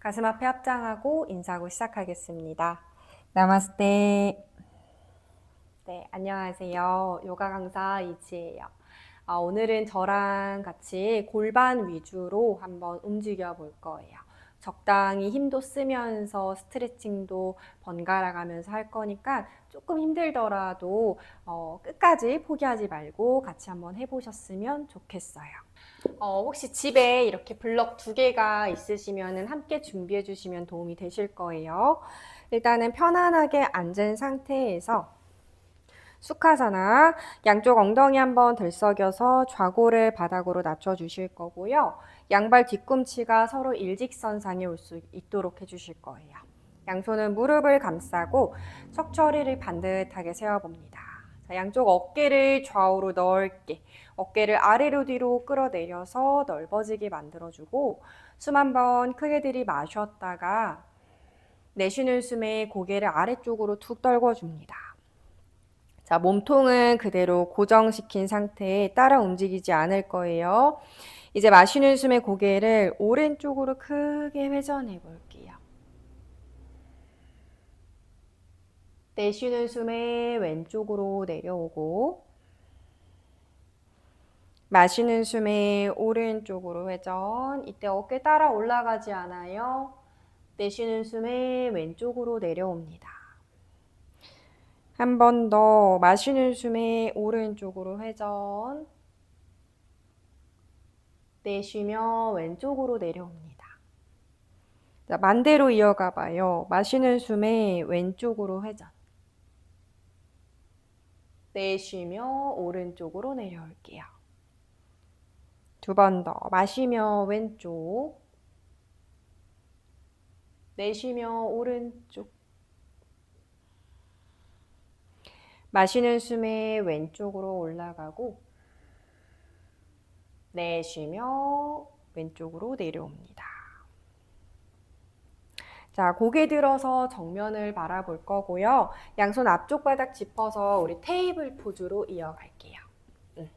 가슴 앞에 합장하고 인사하고 시작하겠습니다. 나마스테. 네, 안녕하세요. 요가 강사 이지예요. 아, 오늘은 저랑 같이 골반 위주로 한번 움직여 볼 거예요. 적당히 힘도 쓰면서 스트레칭도 번갈아 가면서 할 거니까 조금 힘들더라도 어, 끝까지 포기하지 말고 같이 한번 해보셨으면 좋겠어요. 어, 혹시 집에 이렇게 블럭 두 개가 있으시면 함께 준비해 주시면 도움이 되실 거예요. 일단은 편안하게 앉은 상태에서 수카사나 양쪽 엉덩이 한번 들썩여서 좌골을 바닥으로 낮춰 주실 거고요. 양발 뒤꿈치가 서로 일직선상에 올 수 있도록 해 주실 거예요. 양손은 무릎을 감싸고 척추허리를 반듯하게 세워봅니다. 자, 양쪽 어깨를 좌우로 넓게, 어깨를 아래로 뒤로 끌어내려서 넓어지게 만들어주고 숨 한 번 크게 들이마셨다가 내쉬는 숨에 고개를 아래쪽으로 툭 떨궈줍니다. 자, 몸통은 그대로 고정시킨 상태에 따라 움직이지 않을 거예요. 이제 마시는 숨에 고개를 오른쪽으로 크게 회전해 볼게요. 내쉬는 숨에 왼쪽으로 내려오고 마시는 숨에 오른쪽으로 회전. 이때 어깨 따라 올라가지 않아요. 내쉬는 숨에 왼쪽으로 내려옵니다. 한 번 더 마시는 숨에 오른쪽으로 회전. 내쉬며 왼쪽으로 내려옵니다. 자, 반대로 이어가 봐요. 마시는 숨에 왼쪽으로 회전. 내쉬며 오른쪽으로 내려올게요. 두 번 더 마시며 왼쪽. 내쉬며 오른쪽. 마시는 숨에 왼쪽으로 올라가고 내쉬며 왼쪽으로 내려옵니다. 자, 고개 들어서 정면을 바라볼 거고요. 양손 앞쪽 바닥 짚어서 우리 테이블 포즈로 이어갈게요. 음.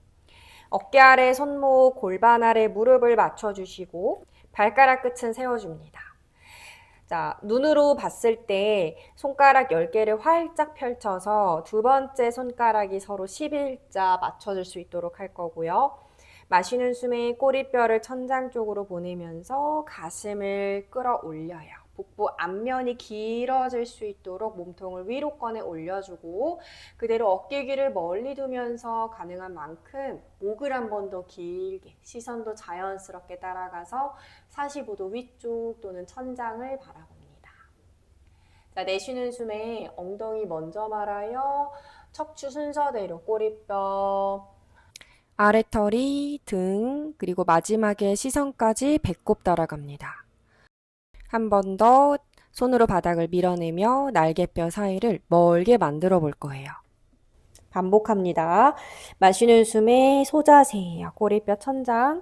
어깨 아래 손목, 골반 아래 무릎을 맞춰주시고 발가락 끝은 세워줍니다. 자, 눈으로 봤을 때 손가락 10개를 활짝 펼쳐서 두 번째 손가락이 서로 11자 맞춰줄 수 있도록 할 거고요. 마시는 숨에 꼬리뼈를 천장 쪽으로 보내면서 가슴을 끌어올려요. 복부 앞면이 길어질 수 있도록 몸통을 위로 꺼내 올려주고 그대로 어깨 귀를 멀리 두면서 가능한 만큼 목을 한 번 더 길게 시선도 자연스럽게 따라가서 45도 위쪽 또는 천장을 바라봅니다. 자, 내쉬는 숨에 엉덩이 먼저 말아요. 척추 순서대로 꼬리뼈, 아래털이, 등, 그리고 마지막에 시선까지 배꼽 따라갑니다. 한 번 더 손으로 바닥을 밀어내며 날개뼈 사이를 멀게 만들어 볼 거예요. 반복합니다. 마시는 숨에 소자세예요. 꼬리뼈 천장.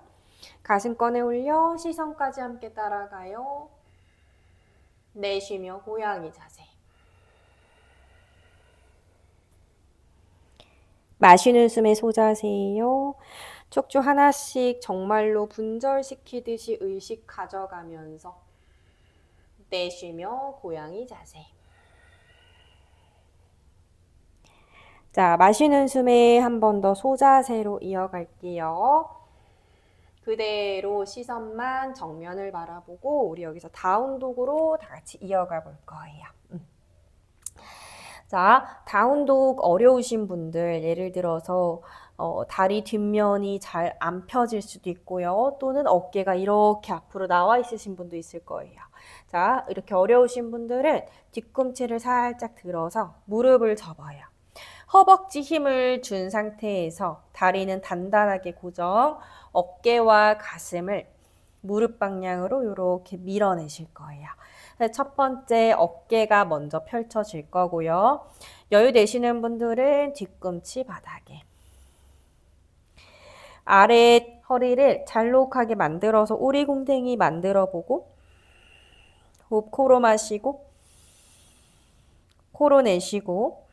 가슴 꺼내 올려 시선까지 함께 따라가요. 내쉬며 고양이 자세. 마시는 숨에 소자세요. 척추 하나씩 정말로 분절시키듯이 의식 가져가면서 내쉬며 고양이 자세. 자, 마시는 숨에 한 번 더 소자세로 이어갈게요. 그대로 시선만 정면을 바라보고 우리 여기서 다운독으로 다 같이 이어가 볼 거예요. 음. 자, 다운독 어려우신 분들 예를 들어서 어, 다리 뒷면이 잘 안 펴질 수도 있고요. 또는 어깨가 이렇게 앞으로 나와 있으신 분도 있을 거예요. 자, 이렇게 어려우신 분들은 뒤꿈치를 살짝 들어서 무릎을 접어요. 허벅지 힘을 준 상태에서 다리는 단단하게 고정, 어깨와 가슴을 무릎 방향으로 이렇게 밀어내실 거예요. 첫 번째 어깨가 먼저 펼쳐질 거고요. 여유 되시는 분들은 뒤꿈치 바닥에 아래 허리를 잘록하게 만들어서 오리궁뎅이 만들어 보고 호흡 코로 마시고 코로 내쉬고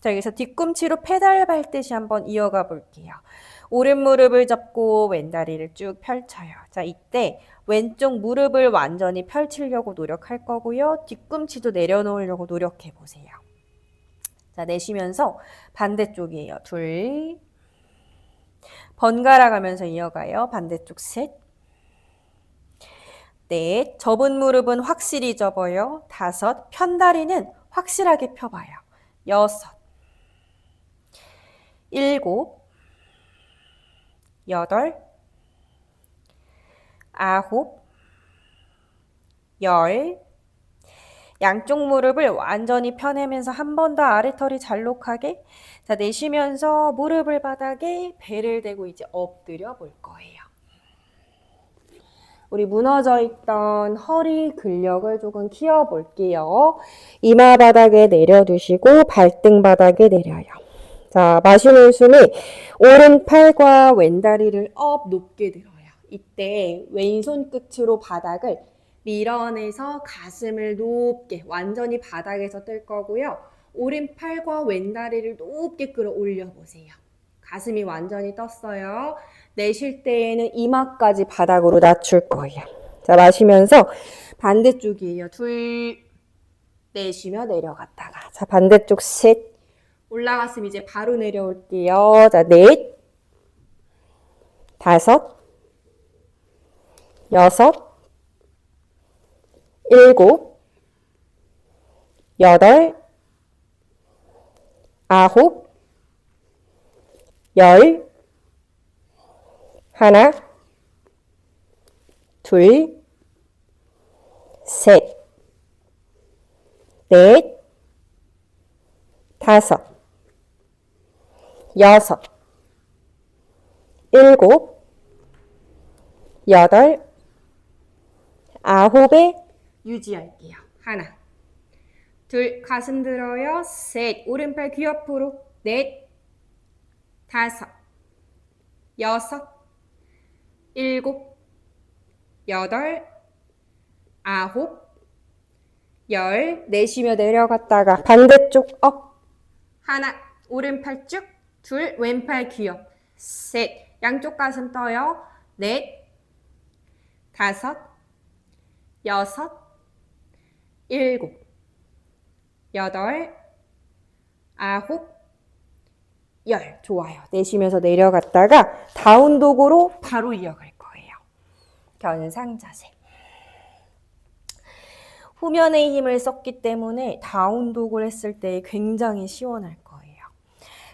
자, 여기서 뒤꿈치로 페달 밟듯이 한번 이어가 볼게요. 오른 무릎을 잡고 왼 다리를 쭉 펼쳐요. 자, 이때 왼쪽 무릎을 완전히 펼치려고 노력할 거고요. 뒤꿈치도 내려놓으려고 노력해 보세요. 자, 내쉬면서 반대쪽이에요. 둘. 번갈아 가면서 이어가요. 반대쪽 셋. 넷. 접은 무릎은 확실히 접어요. 다섯. 편다리는 확실하게 펴봐요. 여섯. 일곱. 여덟. 아홉. 열. 양쪽 무릎을 완전히 펴내면서 한 번 더 아래털이 잘록하게 자 내쉬면서 무릎을 바닥에 배를 대고 이제 엎드려 볼 거예요. 우리 무너져 있던 허리 근력을 조금 키워 볼게요. 이마 바닥에 내려두시고 발등 바닥에 내려요. 자, 마시는 숨이 오른팔과 왼다리를 업 높게 들어요. 이때 왼손 끝으로 바닥을 밀어내서 가슴을 높게 완전히 바닥에서 뜰 거고요. 오른팔과 왼다리를 높게 끌어올려 보세요. 가슴이 완전히 떴어요. 내쉴 때에는 이마까지 바닥으로 낮출 거예요. 자, 마시면서 반대쪽이에요. 둘, 내쉬며 내려갔다가. 자, 반대쪽 셋. 올라갔으면 이제 바로 내려올게요. 자, 넷, 다섯, 여섯, 일곱, 여덟, 아홉, 열, 하나, 둘, 셋, 넷, 다섯, 여섯, 일곱, 여덟, 아홉에 유지할게요. 하나, 둘, 가슴 들어요. 셋, 오른팔 귀 옆으로. 넷, 다섯, 여섯, 일곱, 여덟, 아홉, 열. 내쉬며 내려갔다가 반대쪽 업. 하나, 오른팔 쭉. 둘, 왼팔 귀 옆. 셋, 양쪽 가슴 떠요. 넷, 다섯, 여섯, 일곱, 여덟, 아홉, 열. 좋아요. 내쉬면서 내려갔다가 다운독으로 바로 이어갈 거예요. 견상 자세. 후면에 힘을 썼기 때문에 다운독을 했을 때 굉장히 시원할 거예요.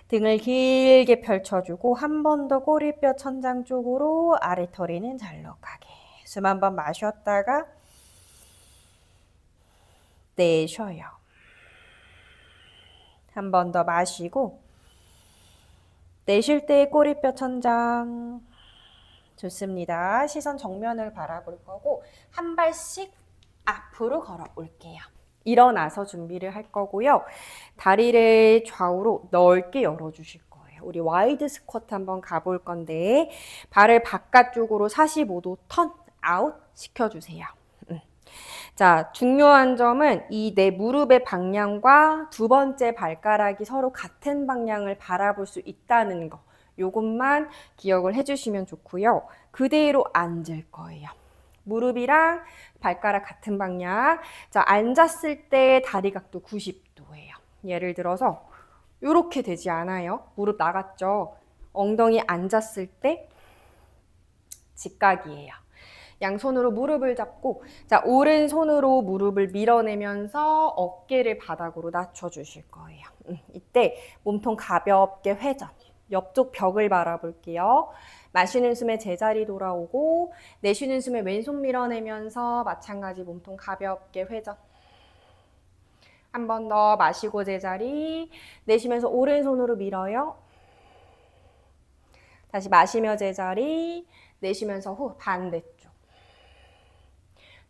등을 길게 펼쳐주고 한 번 더 꼬리뼈 천장 쪽으로 아래털이는 잘록하게. 숨 한 번 마셨다가 내쉬어요. 한 번 더 마시고 내쉴 때 꼬리뼈 천장 좋습니다. 시선 정면을 바라볼 거고 한 발씩 앞으로 걸어 올게요. 일어나서 준비를 할 거고요. 다리를 좌우로 넓게 열어 주실 거예요. 우리 와이드 스쿼트 한번 가볼 건데 발을 바깥쪽으로 45도 턴 아웃 시켜 주세요. 자, 중요한 점은 이 내 무릎의 방향과 두 번째 발가락이 서로 같은 방향을 바라볼 수 있다는 거. 요것만 기억을 해주시면 좋고요. 그대로 앉을 거예요. 무릎이랑 발가락 같은 방향. 자, 앉았을 때 다리 각도 90도예요. 예를 들어서 이렇게 되지 않아요. 무릎 나갔죠. 엉덩이 앉았을 때 직각이에요. 양손으로 무릎을 잡고 자 오른손으로 무릎을 밀어내면서 어깨를 바닥으로 낮춰주실 거예요. 음, 이때 몸통 가볍게 회전. 옆쪽 벽을 바라볼게요. 마시는 숨에 제자리 돌아오고 내쉬는 숨에 왼손 밀어내면서 마찬가지 몸통 가볍게 회전. 한 번 더 마시고 제자리 내쉬면서 오른손으로 밀어요. 다시 마시며 제자리 내쉬면서 후 반대쪽.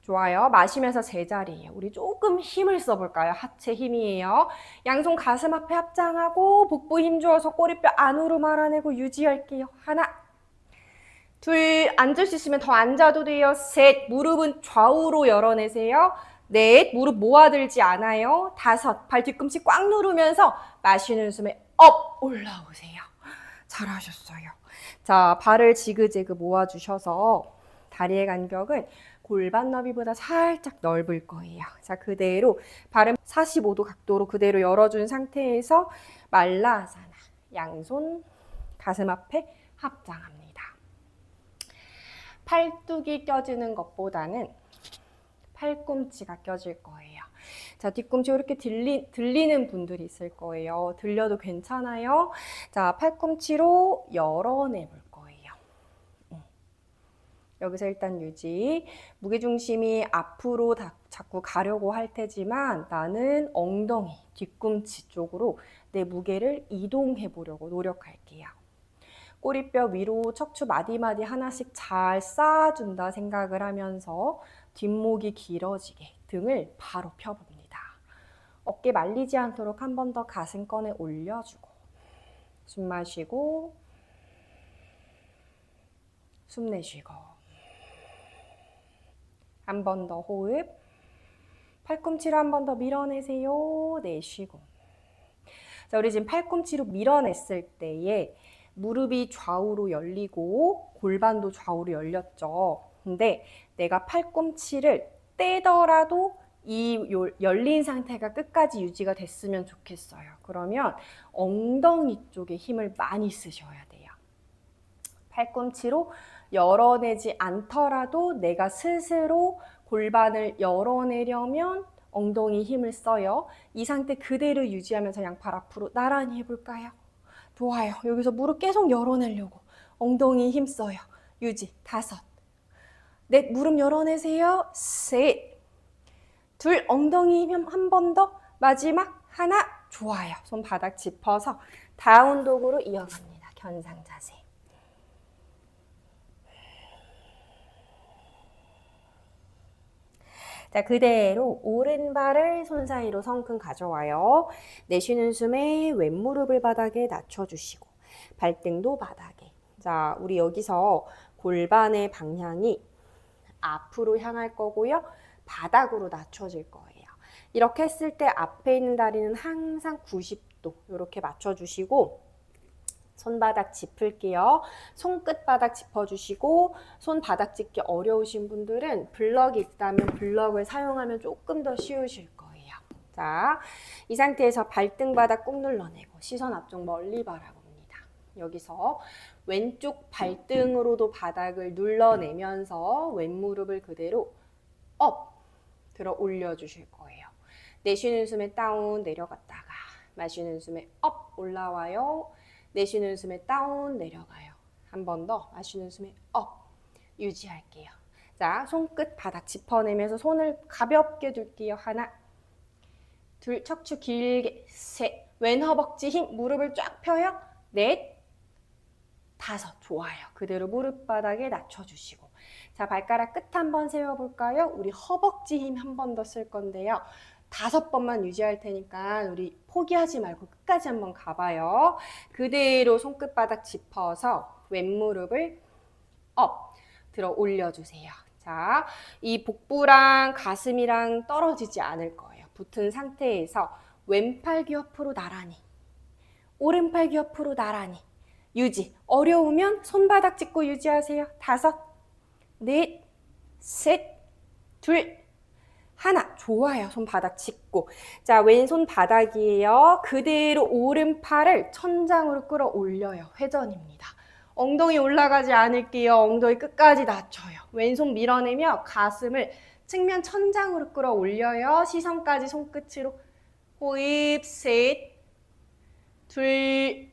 좋아요. 마시면서 제자리예요. 우리 조금 힘을 써볼까요? 하체 힘이에요. 양손 가슴 앞에 합장하고 복부 힘 주어서 꼬리뼈 안으로 말아내고 유지할게요. 하나, 둘, 앉을 수 있으면 더 앉아도 돼요. 셋, 무릎은 좌우로 열어내세요. 넷, 무릎 모아들지 않아요. 다섯, 발 뒤꿈치 꽉 누르면서 마시는 숨에 업 올라오세요. 잘하셨어요. 자, 발을 지그재그 모아주셔서 다리의 간격은 골반 너비보다 살짝 넓을 거예요. 자, 그대로 발은 45도 각도로 그대로 열어준 상태에서 말라아사나 양손 가슴 앞에 합장합니다. 팔뚝이 껴지는 것보다는 팔꿈치가 껴질 거예요. 자, 뒤꿈치 이렇게 들리, 들리는 분들이 있을 거예요. 들려도 괜찮아요. 자, 팔꿈치로 열어내 볼 거예요. 음. 여기서 일단 유지. 무게중심이 앞으로 다, 자꾸 가려고 할 테지만 나는 엉덩이, 뒤꿈치 쪽으로 내 무게를 이동해 보려고 노력할게요. 꼬리뼈 위로 척추 마디마디 하나씩 잘 쌓아준다 생각을 하면서 뒷목이 길어지게 등을 바로 펴봅니다. 어깨 말리지 않도록 한 번 더 가슴권에 올려주고 숨 마시고 숨 내쉬고 한 번 더 호흡 팔꿈치로 한 번 더 밀어내세요 내쉬고 자 우리 지금 팔꿈치로 밀어냈을 때에 무릎이 좌우로 열리고 골반도 좌우로 열렸죠 근데 내가 팔꿈치를 떼더라도 이 열린 상태가 끝까지 유지가 됐으면 좋겠어요. 그러면 엉덩이 쪽에 힘을 많이 쓰셔야 돼요. 팔꿈치로 열어내지 않더라도 내가 스스로 골반을 열어내려면 엉덩이 힘을 써요. 이 상태 그대로 유지하면서 양팔 앞으로 나란히 해볼까요? 좋아요. 여기서 무릎 계속 열어내려고 엉덩이 힘 써요. 유지 다섯 넷 무릎 열어내세요. 셋 둘 엉덩이 한번 더 마지막 하나 좋아요. 손바닥 짚어서 다운독으로 이어갑니다. 견상 자세. 자, 그대로 오른발을 손 사이로 성큼 가져와요. 내쉬는 숨에 왼무릎을 바닥에 낮춰주시고 발등도 바닥에. 자, 우리 여기서 골반의 방향이 앞으로 향할 거고요. 바닥으로 낮춰질 거예요. 이렇게 했을 때 앞에 있는 다리는 항상 90도 이렇게 맞춰주시고 손바닥 짚을게요. 손끝바닥 짚어주시고 손바닥 짚기 어려우신 분들은 블럭이 있다면 블럭을 사용하면 조금 더 쉬우실 거예요. 자, 이 상태에서 발등바닥 꾹 눌러내고 시선 앞쪽 멀리 바라봅니다. 여기서 왼쪽 발등으로도 바닥을 눌러내면서 왼무릎을 그대로 업 들어 올려주실 거예요. 내쉬는 숨에 다운 내려갔다가 마시는 숨에 업 올라와요. 내쉬는 숨에 다운 내려가요. 한 번 더 마시는 숨에 업 유지할게요. 자, 손끝 바닥 짚어내면서 손을 가볍게 둘게요. 하나, 둘, 척추 길게, 셋, 왼 허벅지 힘, 무릎을 쫙 펴요. 넷, 다섯, 좋아요. 그대로 무릎 바닥에 낮춰주시고. 자, 발가락 끝 한번 세워볼까요? 우리 허벅지 힘 한 번 더 쓸 건데요. 다섯 번만 유지할 테니까 우리 포기하지 말고 끝까지 한번 가봐요. 그대로 손끝바닥 짚어서 왼무릎을 업 들어 올려주세요. 자, 이 복부랑 가슴이랑 떨어지지 않을 거예요. 붙은 상태에서 왼팔 귀 옆으로 나란히 오른팔 귀 옆으로 나란히 유지. 어려우면 손바닥 짚고 유지하세요. 다섯 넷, 셋, 둘, 하나. 좋아요. 손바닥 짚고. 자, 왼손 바닥이에요. 그대로 오른팔을 천장으로 끌어올려요. 회전입니다. 엉덩이 올라가지 않을게요. 엉덩이 끝까지 낮춰요. 왼손 밀어내며 가슴을 측면 천장으로 끌어올려요. 시선까지 손끝으로. 호흡, 셋, 둘,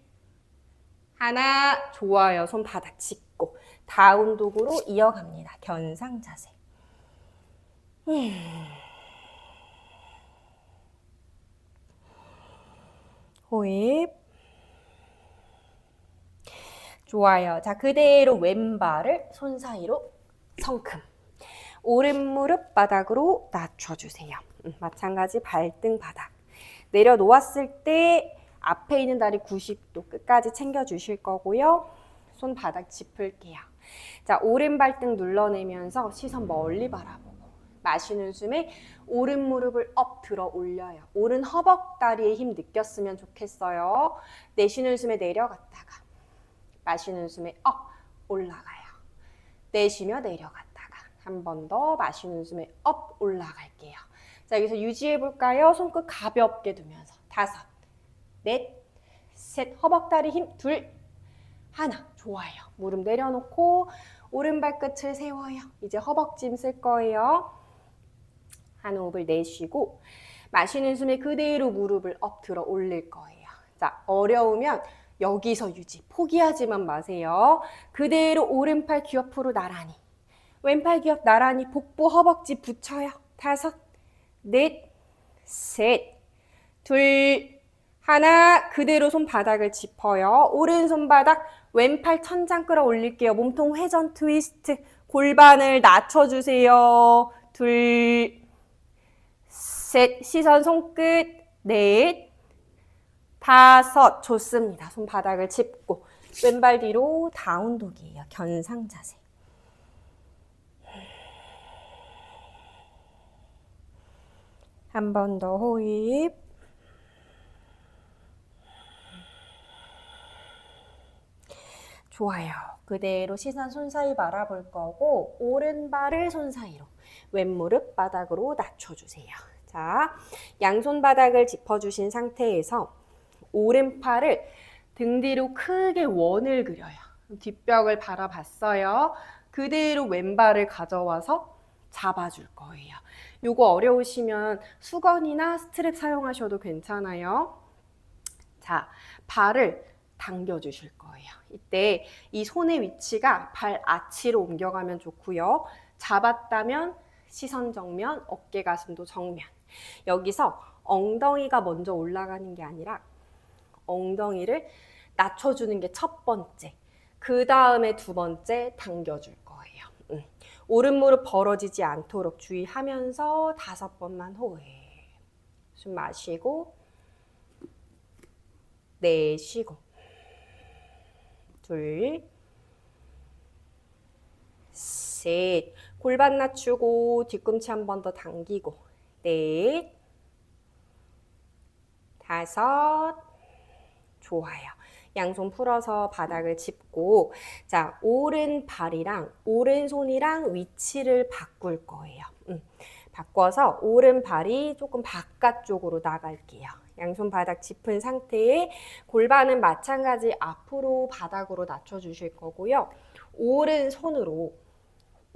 하나. 좋아요. 손바닥 짚고. 다운독으로 이어갑니다. 견상 자세. 호흡. 좋아요. 자, 그대로 왼발을 손 사이로 성큼. 오른 무릎 바닥으로 낮춰주세요. 음, 마찬가지 발등 바닥. 내려놓았을 때 앞에 있는 다리 90도 끝까지 챙겨주실 거고요. 손 바닥 짚을게요. 자, 오른 발등 눌러내면서 시선 멀리 바라보고 마시는 숨에 오른 무릎을 업 들어 올려요. 오른 허벅다리에 힘 느꼈으면 좋겠어요. 내쉬는 숨에 내려갔다가 마시는 숨에 업 올라가요. 내쉬며 내려갔다가 한 번 더 마시는 숨에 업 올라갈게요. 자, 여기서 유지해 볼까요? 손끝 가볍게 두면서 다섯, 넷, 셋, 허벅다리 힘, 둘, 하나. 좋아요. 무릎 내려놓고 오른발 끝을 세워요. 이제 허벅짐 쓸 거예요. 한 호흡을 내쉬고 마시는 숨에 그대로 무릎을 엎드려 올릴 거예요. 자, 어려우면 여기서 유지. 포기하지만 마세요. 그대로 오른팔 귀 옆으로 나란히. 왼팔 귀 옆 나란히 복부 허벅지 붙여요. 다섯, 넷, 셋, 둘, 하나. 그대로 손바닥을 짚어요. 오른손바닥 왼팔 천장 끌어 올릴게요. 몸통 회전 트위스트. 골반을 낮춰주세요. 둘, 셋, 시선 손끝, 넷, 다섯. 좋습니다. 손바닥을 짚고 왼발 뒤로 다운독이에요. 견상 자세. 한 번 더 호입. 좋아요. 그대로 시선 손 사이 바라볼 거고 오른발을 손 사이로 왼무릎 바닥으로 낮춰주세요. 자, 양손 바닥을 짚어주신 상태에서 오른팔을 등 뒤로 크게 원을 그려요. 뒷벽을 바라봤어요. 그대로 왼발을 가져와서 잡아줄 거예요. 요거 어려우시면 수건이나 스트랩 사용하셔도 괜찮아요. 자, 발을 당겨 주실 거예요. 이때 이 손의 위치가 발 아치로 옮겨가면 좋고요. 잡았다면 시선 정면, 어깨 가슴도 정면. 여기서 엉덩이가 먼저 올라가는 게 아니라 엉덩이를 낮춰주는 게 첫 번째. 그 다음에 두 번째 당겨줄 거예요. 음. 오른 무릎 벌어지지 않도록 주의하면서 다섯 번만 호흡. 숨 마시고 내쉬고 둘, 셋. 골반 낮추고 뒤꿈치 한 번 더 당기고 넷, 다섯. 좋아요. 양손 풀어서 바닥을 짚고 자 오른발이랑 오른손이랑 위치를 바꿀 거예요. 음, 바꿔서 오른발이 조금 바깥쪽으로 나갈게요. 양손 바닥 짚은 상태에 골반은 마찬가지 앞으로 바닥으로 낮춰 주실 거고요. 오른손으로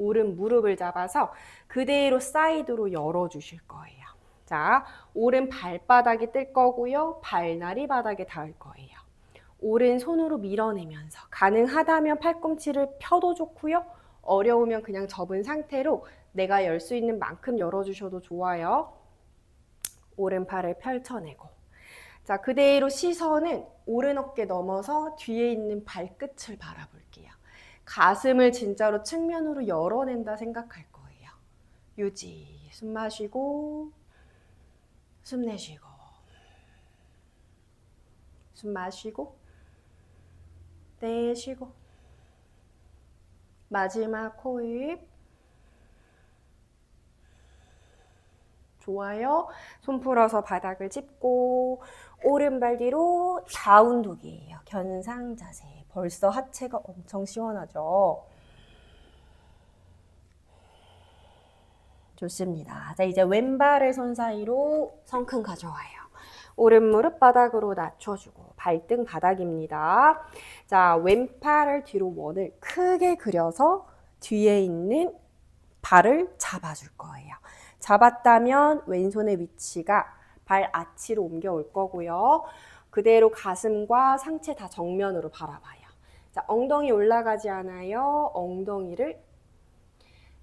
오른 무릎을 잡아서 그대로 사이드로 열어 주실 거예요. 자, 오른 발바닥이 뜰 거고요. 발날이 바닥에 닿을 거예요. 오른 손으로 밀어내면서 가능하다면 팔꿈치를 펴도 좋고요. 어려우면 그냥 접은 상태로 내가 열 수 있는 만큼 열어주셔도 좋아요. 오른팔을 펼쳐내고. 자, 그대로 시선은 오른 어깨 넘어서 뒤에 있는 발끝을 바라볼게요. 가슴을 진짜로 측면으로 열어낸다 생각할 거예요. 유지. 숨 마시고, 숨 내쉬고. 숨 마시고, 내쉬고. 마지막 호흡. 좋아요. 손 풀어서 바닥을 짚고 오른발 뒤로 다운독이에요. 견상 자세. 벌써 하체가 엄청 시원하죠. 좋습니다. 자, 이제 왼발을 손 사이로 성큼 가져와요. 오른 무릎 바닥으로 낮춰주고 발등 바닥입니다. 자, 왼팔을 뒤로 원을 크게 그려서 뒤에 있는 발을 잡아줄 거예요. 잡았다면 왼손의 위치가 발 아치로 옮겨올 거고요. 그대로 가슴과 상체 다 정면으로 바라봐요. 자, 엉덩이 올라가지 않아요. 엉덩이를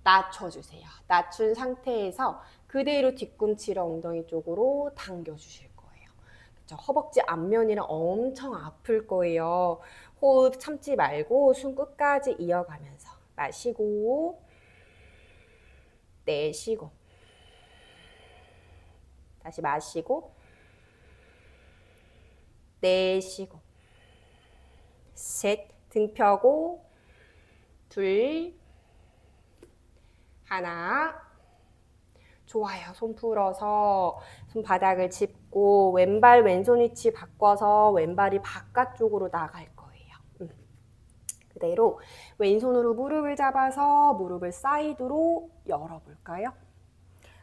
낮춰주세요. 낮춘 상태에서 그대로 뒤꿈치를 엉덩이 쪽으로 당겨주실 거예요. 그쵸? 허벅지 앞면이랑 엄청 아플 거예요. 호흡 참지 말고 숨 끝까지 이어가면서 마시고 내쉬고 다시 마시고 내쉬고 셋 등 펴고 둘 하나 좋아요. 손 풀어서 손바닥을 짚고 왼발 왼손 위치 바꿔서 왼발이 바깥쪽으로 나갈 거예요. 음. 그대로 왼손으로 무릎을 잡아서 무릎을 사이드로 열어볼까요?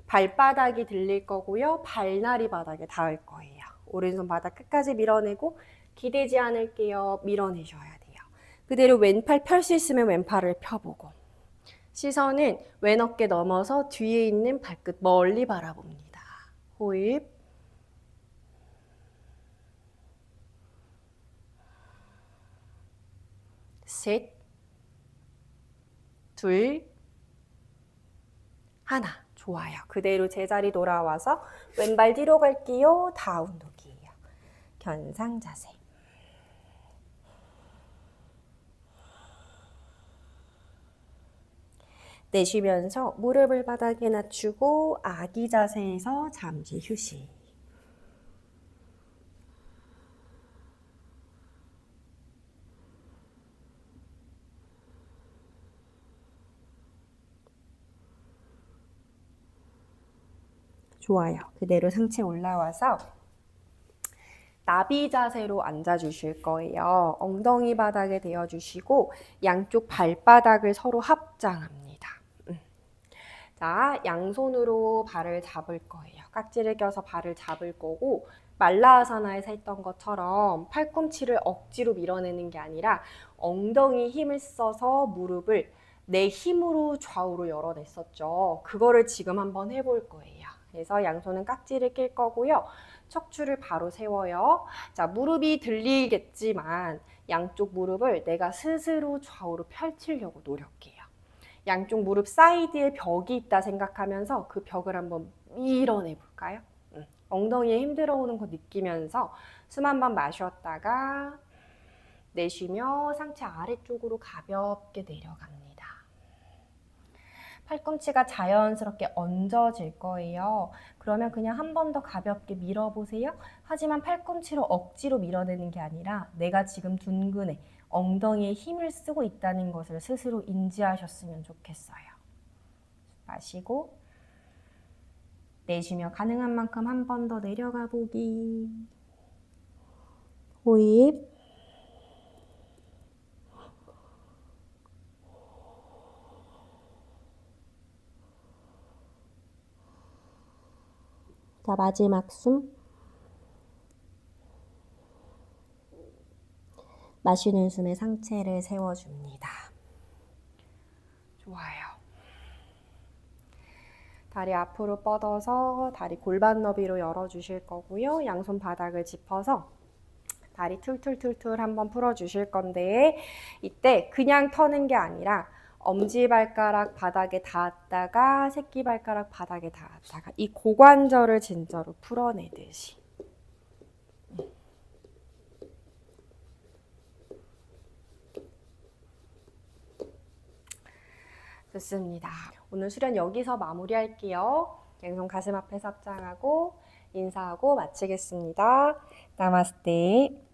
발바닥이 들릴 거고요. 발날이 바닥에 닿을 거예요. 오른손 바닥 끝까지 밀어내고 기대지 않을게요. 밀어내셔야 돼요. 그대로 왼팔 펼 수 있으면 왼팔을 펴보고 시선은 왼 어깨 넘어서 뒤에 있는 발끝 멀리 바라봅니다. 호흡. 셋, 둘, 하나. 좋아요. 그대로 제자리 돌아와서 왼발 뒤로 갈게요. 다운독이에요. 견상 자세. 내쉬면서 무릎을 바닥에 낮추고 아기 자세에서 잠시 휴식. 좋아요. 그대로 상체 올라와서 나비 자세로 앉아 주실 거예요. 엉덩이 바닥에 대어 주시고 양쪽 발바닥을 서로 합장합니다. 음. 자, 양손으로 발을 잡을 거예요. 깍지를 껴서 발을 잡을 거고 말라아사나에서 했던 것처럼 팔꿈치를 억지로 밀어내는 게 아니라 엉덩이 힘을 써서 무릎을 내 힘으로 좌우로 열어냈었죠. 그거를 지금 한번 해볼 거예요. 그래서 양손은 깍지를 낄 거고요. 척추를 바로 세워요. 자, 무릎이 들리겠지만 양쪽 무릎을 내가 스스로 좌우로 펼치려고 노력해요. 양쪽 무릎 사이드에 벽이 있다 생각하면서 그 벽을 한번 밀어내 볼까요? 응. 엉덩이에 힘 들어오는 거 느끼면서 숨 한 번 마셨다가 내쉬며 상체 아래쪽으로 가볍게 내려갑니다. 팔꿈치가 자연스럽게 얹어질 거예요. 그러면 그냥 한 번 더 가볍게 밀어보세요. 하지만 팔꿈치로 억지로 밀어내는 게 아니라 내가 지금 둔근에 엉덩이에 힘을 쓰고 있다는 것을 스스로 인지하셨으면 좋겠어요. 마시고 내쉬며 가능한 만큼 한 번 더 내려가 보기. 호입. 자, 마지막 숨. 마시는 숨에 상체를 세워줍니다. 좋아요. 다리 앞으로 뻗어서 다리 골반 너비로 열어주실 거고요. 양손 바닥을 짚어서 다리 툴툴툴툴 한번 풀어주실 건데 이때 그냥 터는 게 아니라 엄지발가락 바닥에 닿았다가 새끼발가락 바닥에 닿았다가 이 고관절을 진짜로 풀어내듯이 좋습니다. 오늘 수련 여기서 마무리할게요. 양손 가슴 앞에 삽장하고 인사하고 마치겠습니다. 나마스테.